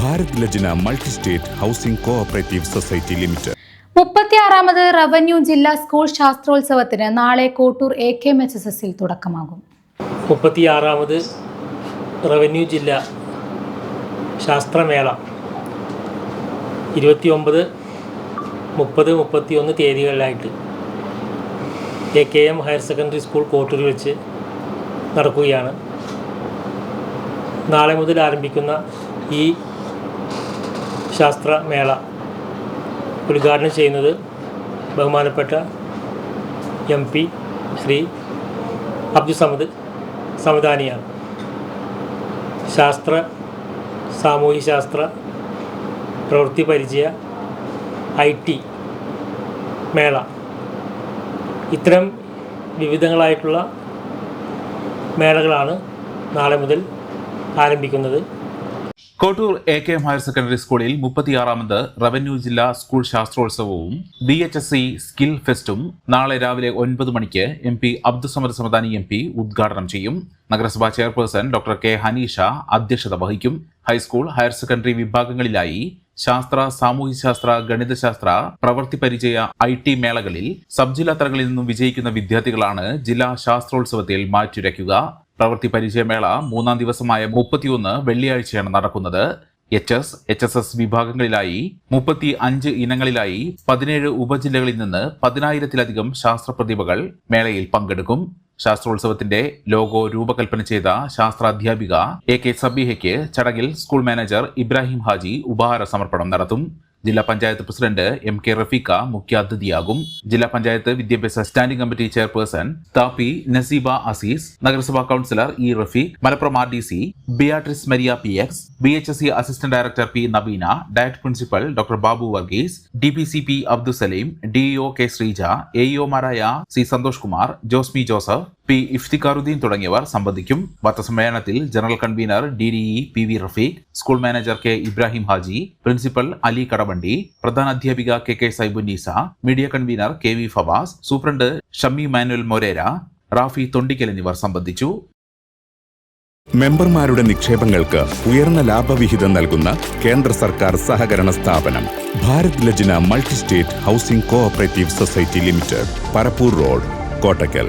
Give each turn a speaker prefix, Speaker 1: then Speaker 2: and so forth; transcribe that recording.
Speaker 1: Bharat Lajna multi state housing cooperative society limited.
Speaker 2: മുപ്പത്തിയാറാമത് revenue ജില്ലാ school ശാസ്ത്രോത്സവത്തിന് നാളെ Kottur A K M H S എസിൽ തുടക്കമാകും.
Speaker 3: മുപ്പത്തിയാറാമത് റവന്യൂ ജില്ല ശാസ്ത്രമേള. ഇരുപത്തിയൊമ്പത് മുപ്പത് മുപ്പത്തിയൊന്ന് തീയതികളിലായിട്ട് A K M higher secondary school കോട്ടൂരിൽ വെച്ച് നടക്കുകയാണ്. നാളെ മുതൽ ആരംഭിക്കുന്ന ഈ ശാസ്ത്രമേള ഉദ്ഘാടനം ചെയ്യുന്നത് ബഹുമാനപ്പെട്ട എം പി ശ്രീ അബ്ദുൽ സമദ് സമദാനിയാണ്. ശാസ്ത്ര സാമൂഹ്യ ശാസ്ത്ര പ്രവൃത്തി പരിചയ ഐ ടി മേള. ഇത്തരം വിവിധങ്ങളായിട്ടുള്ള മേളകളാണ് നാളെ മുതൽ ആരംഭിക്കുന്നത്.
Speaker 4: Kottur A K M higher secondary സ്കൂളിൽ മുപ്പത്തിയാറാമത് റവന്യൂ ജില്ലാ school ശാസ്ത്രോത്സവവും B H S C skill ഫെസ്റ്റും നാളെ രാവിലെ ഒൻപത് മണിക്ക് M P Abdussamad Samadani M P ഉദ്ഘാടനം ചെയ്യും. നഗരസഭാ ചെയർപേഴ്സൺ ഡോക്ടർ കെ ഹനീഷ അധ്യക്ഷത വഹിക്കും. ഹൈസ്കൂൾ ഹയർ സെക്കൻഡറി വിഭാഗങ്ങളിലായി ശാസ്ത്ര സാമൂഹ്യശാസ്ത്ര ഗണിതശാസ്ത്ര പ്രവൃത്തി പരിചയ ഐ ടി മേളകളിൽ സബ് ജില്ലാ തലങ്ങളിൽ നിന്നും വിജയിക്കുന്ന വിദ്യാർത്ഥികളാണ് ജില്ലാ ശാസ്ത്രോത്സവത്തിൽ മാറ്റുരയ്ക്കുക. പ്രവൃത്തി പരിചയമേള മൂന്നാം ദിവസമായ മുപ്പത്തിയൊന്ന് വെള്ളിയാഴ്ചയാണ് നടക്കുന്നത്. H S H S S വിഭാഗങ്ങളിലായി മുപ്പത്തി അഞ്ച് ഇനങ്ങളിലായി പതിനേഴ് ഉപജില്ലകളിൽ നിന്ന് പതിനായിരത്തിലധികം ശാസ്ത്ര പ്രതിഭകൾ മേളയിൽ പങ്കെടുക്കും. ശാസ്ത്രോത്സവത്തിന്റെ ലോഗോ രൂപകൽപ്പന ചെയ്ത ശാസ്ത്രാധ്യാപിക എ കെ സബീഹയ്ക്ക് ചടങ്ങിൽ സ്കൂൾ മാനേജർ ഇബ്രാഹിം ഹാജി ഉപഹാര സമർപ്പണം നടത്തും. ജില്ലാ panchayat president M K Rafeeqa മുഖ്യാതിഥിയാകും ജില്ലാ പഞ്ചായത്ത് വിദ്യാഭ്യാസ standing committee chairperson Thappi Naseeba Azeez നഗരസഭാ councillor E Rafeeq Malappuram R D C Beatrice Maria P X B H S C assistant director P Nabeena director principal doctor Babu Varghese D P C P Abdusaleem DEO K Sreeja എഇഒമാരായ C Santhosh Kumar Josmi Joseph P Iftikharuddin തുടങ്ങിയവർ സംബന്ധിക്കും വാർത്താസമ്മേളനത്തിൽ general convener D D E P V Rafeeq school manager K Ibrahim Haji principal Ali Kadavandi പ്രധാന അധ്യാപിക K K Saibunnisa media convener K V Fawas superintendent Shammi Manuel Moreira Rafi Thondikkal എന്നിവർ സംബന്ധിച്ചു.
Speaker 1: മെമ്പർമാരുടെ നിക്ഷേപങ്ങൾക്ക് ഉയർന്ന ലാഭവിഹിതം നൽകുന്ന കേന്ദ്ര സർക്കാർ സഹകരണ സ്ഥാപനം Bharat Lajna multi state housing cooperative society limited Parappur road Kottakkal.